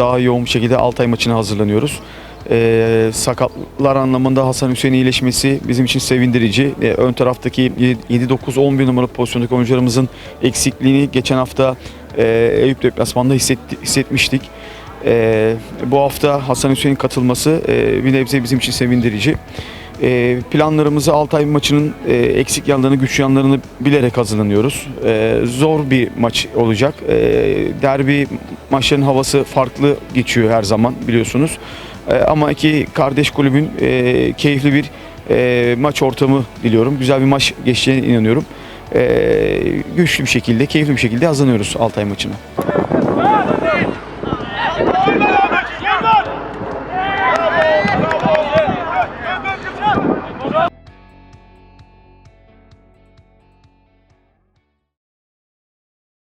Daha yoğun bir şekilde Altay maçına hazırlanıyoruz. Ee, sakatlar anlamında Hasan Hüseyin'in iyileşmesi bizim için sevindirici. Ee, ön taraftaki 7-9-11 numaralı pozisyondaki oyuncularımızın eksikliğini geçen hafta e, Eyüp deplasmanında hissetti- hissetmiştik. Ee, bu hafta Hasan Hüseyin'in katılması e, bir nebze bizim için sevindirici. Ee, planlarımızı Altay maçının e, eksik yanlarını, güç yanlarını bilerek hazırlanıyoruz. Ee, zor bir maç olacak. Ee, derbi maçların havası farklı geçiyor her zaman biliyorsunuz. Ee, ama iki kardeş kulübün e, keyifli bir e, maç ortamı diliyorum. Güzel bir maç geçeceğine inanıyorum. Ee, güçlü bir şekilde, keyifli bir şekilde hazırlanıyoruz Altay maçına.